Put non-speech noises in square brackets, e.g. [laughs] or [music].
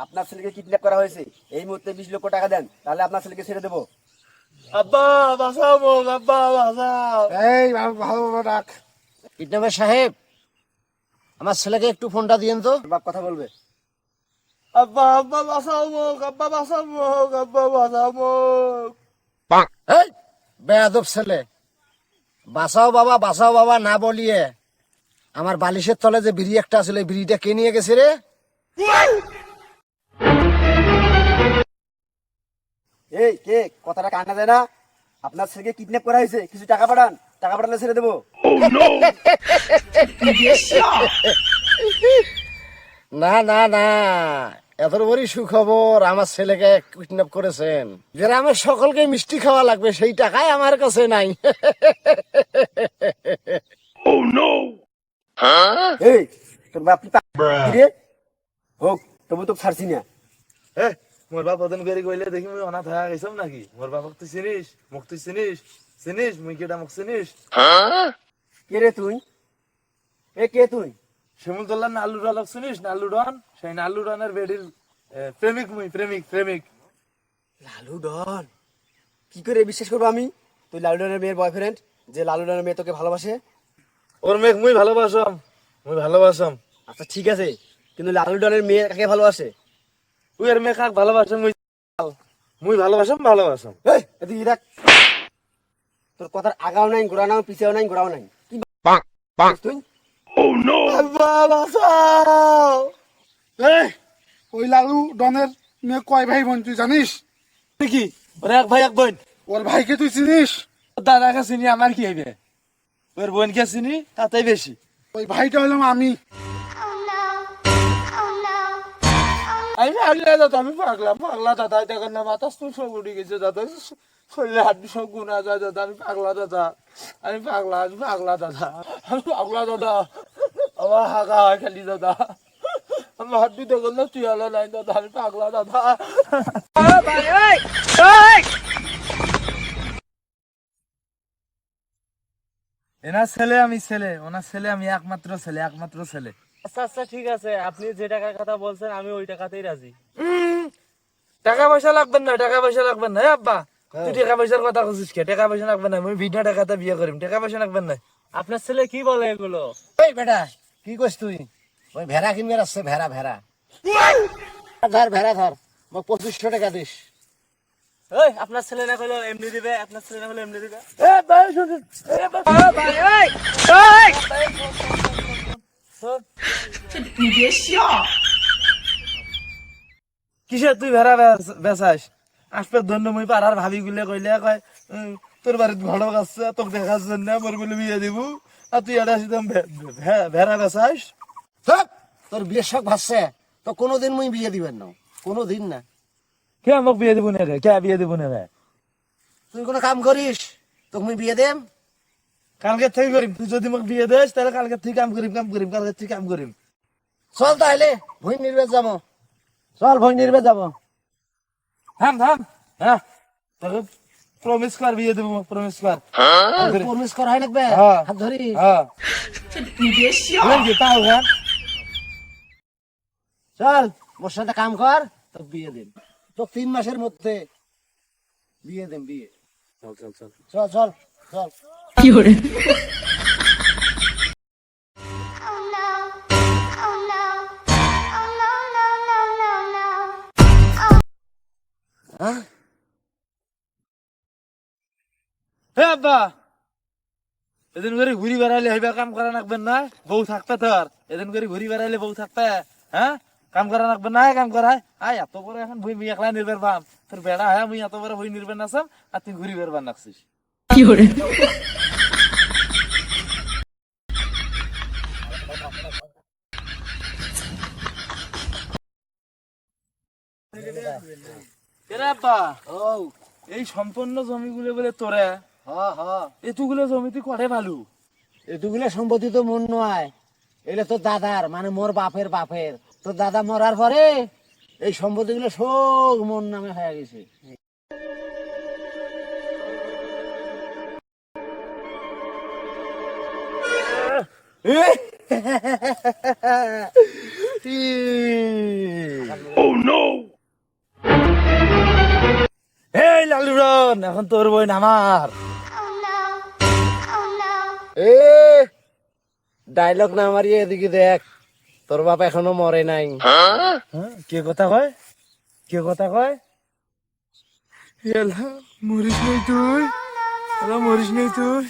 আপনার ছেলেকে কিডন্যাপ করা হয়েছে। এই মুহূর্তে বিশ লক্ষ টাকা দেন তাহলে আপনার ছেলেকে ছেড়ে দেবো। আব্বা বাঁচাও মোক আব্বা বাঁচাও এই ভালো ভালো ডাক। কিডন্যাপার সাহেব আমার ছেলেকে একটু ফোনটা দিয়েন তো। বাপ কথা বলবে। আব্বা আব্বা বাঁচাও মোক আব্বা বাঁচাও মোক আব্বা বাঁচাও মোক এই বেয়াদব ছেলে। বাঁচাও বাবা বাঁচাও বাবা না বলিয়ে আমার বালিশের তলে যে বিড়ি একটা এই বিড়িটা কে নিয়ে গেছে রে? এই কে? কথাটা কান্না দেয় না। আপনার ছেলেকে কিডন্যাপ করা হয়েছে। কিছু টাকা পাঠান। টাকা পাঠালে ছেড়ে দেবো। [laughs] না না না। এত বড়ই সুখবর আমার ছেলেকে কিডন্যাপ করেছেন। যারা আমার সকলকে মিষ্টি খাওয়া লাগবে সেই টাকাই আমার কাছে নাই। [laughs] এই তোর বাপ কি রে? হোক তবু তো ছাড়ছি না। এ মোর বাপ করে কইলে দেখি মুই অনাথ হয়ে গেছাম নাকি? মোর বাপক তুই চিনিস? মোক তুই চিনিস? চিনিস? মুই কেটা মোক চিনিস? কে রে তুই? এ কে তুই? শিমুলতলার নালু ডালক চিনিস? নালু ডন? সেই নালু ডনের বেডির প্রেমিক মুই প্রেমিক প্রেমিক। লালু ডন? কি করে বিশ্বাস করব আমি? তুই লালু ডনের মেয়ের বয়ফ্রেন্ড যে লালু ডনের মেয়ে তোকে ভালোবাসে ওর মেঘ মুই ভালোবাসম। মুই ভালোবাসম। আচ্ছা ঠিক আছে। কিন্তু লালু ডনের মেয়ে কাকে ভালোবাসে? তুই এর মেয়ে কাক ভালোবাসম মুই মুই ভালোবাসম ভালোবাসম। এই এদিকে দেখ। তোর কথার আগাও নাই গোড়া নাও পিছিয়েও নাই গোড়াও নাই। কি তুই? আব্বা বাঁচাও এই ওই লালু ডনের মেয়ে কয় ভাই বোন তুই জানিস? কি? ওর এক ভাই এক বোন। ওর ভাইকে তুই চিনিস? দাদাকে চিনি আমার কি হইবে? ওর বোনকে চিনি তাতেই বেশি। ওই ভাইটা হলাম আমি। আমি পাগলা দাদা আমি পাগলা পাগলা দাদা দেখেন না মাথা তো সব উঠে গেছে দাদা। শরীরে হাত সব গুণা যায় দাদা আমি পাগলা দাদা আমি পাগলা আমি পাগলা দাদা আমি পাগলা দাদা। আমার হাগা হয় খালি দাদা। আমার হাত দেখেন না তুই আলো নাই দাদা আমি পাগলা দাদা। এনার ছেলে আমি ছেলে ওনার ছেলে আমি একমাত্র ছেলে একমাত্র ছেলে। আচ্ছা আচ্ছা ঠিক আছে আপনি যে টাকার কথা বলছেন আমি ওই টাকাতেই রাজি। টাকা পয়সা লাগবে না টাকা পয়সা লাগবে না আব্বা। তুই টাকা পয়সার কথা বলছিস কে? টাকা পয়সা লাগবে না আমি বিনা টাকাতে বিয়ে করিম টাকা পয়সা লাগবে না। আপনার ছেলে কি বলে এগুলো? এই বেটা কি কইস তুই? ওই ভেড়া কিনবে আসছে ভেড়া ভেড়া। ধর ভেড়া ধর মোক পঁচিশশো টাকা দিস। ওই আপনার ছেলে না এমনি দিবে আপনার ছেলে না হলো এমনি দিবে? এ ভাই শুন এ ভাই কিসে তুই ভেড়া বেচাস? আসবে ধন্য মুই পাড়ার ভাবি গুলে কইলে কয় উম, তোর বাড়িত ঘটক আছে তোকে দেখার জন্য মোর বলে বিয়ে দিব। আর তুই এটা আসিতাম ভেড়া বেচাস? চুপ! তোর বিয়ের শখ ভাসছে তো কোনোদিন মুই বিয়ে দিবেন না। কোনোদিন না। কে মোক বিয়ে দিব না রে কে বিয়ে দিব না রে তুই কোনো কাম করিস তোকে মুই বিয়ে দেম? কালকে থেকে করিম তুই যদি মোক বিয়ে দেস তাহলে কালকে থেকে কাম করিম কাম করিম কালকে থেকে কাম করিম চল তাহলে ভুই নির্বেদ যাব। চল ভুই নির্বেদ যাব। থাম থাম। হ্যাঁ তোকে প্রমিস কর বিয়ে দেবো প্রমিস কর প্রমিস করা হয় লাগবে হ্যাঁ। হাত ধরি হ্যাঁ চল মোর সাথে কাম কর তো বিয়ে দিন তো তিন মাসের মধ্যে বিয়ে দেন বিয়ে। চল চল চল। চল চল চল। আব্বা এদিন করে ঘুরি বেড়াইলে হইবা কাম করা না? বউ থাকবে তোর এদিন করে ঘুরি বেড়াইলে বউ থাকতে হ্যাঁ? কাম করা নাকবে না কাম করায় আয় এত বড় এখন বই মুই একলা নির্বের পাম তোর বেড়া হ্যাঁ মুই এত বড় বই নির্বের নাচাম আর তুই ঘুরি বেরবার নাকছিস। এরে আব্বা ও এই সম্পন্ন জমিগুলো বলে তোরে। হ হ এতগুলো জমি তুই করে ভালো? এটুগুলো সম্পত্তি তো মন নয়। এগুলো তো দাদার মানে মোর বাপের বাপের। তো দাদা মরার পরে এই সম্পত্তি গুলো সব মন নামে হয়ে গেছে এই লালু রন এখন তোর বই আমার Oh. Oh. এ ডায়লগ না মারিয়ে এদিকে দেখ তোর বাপ এখনও মরে নাই। হ্যাঁ? কে কথা কয়? কে কথা কয়? এলা মরিস নাই তুই? এলা মরিস নাই তুই?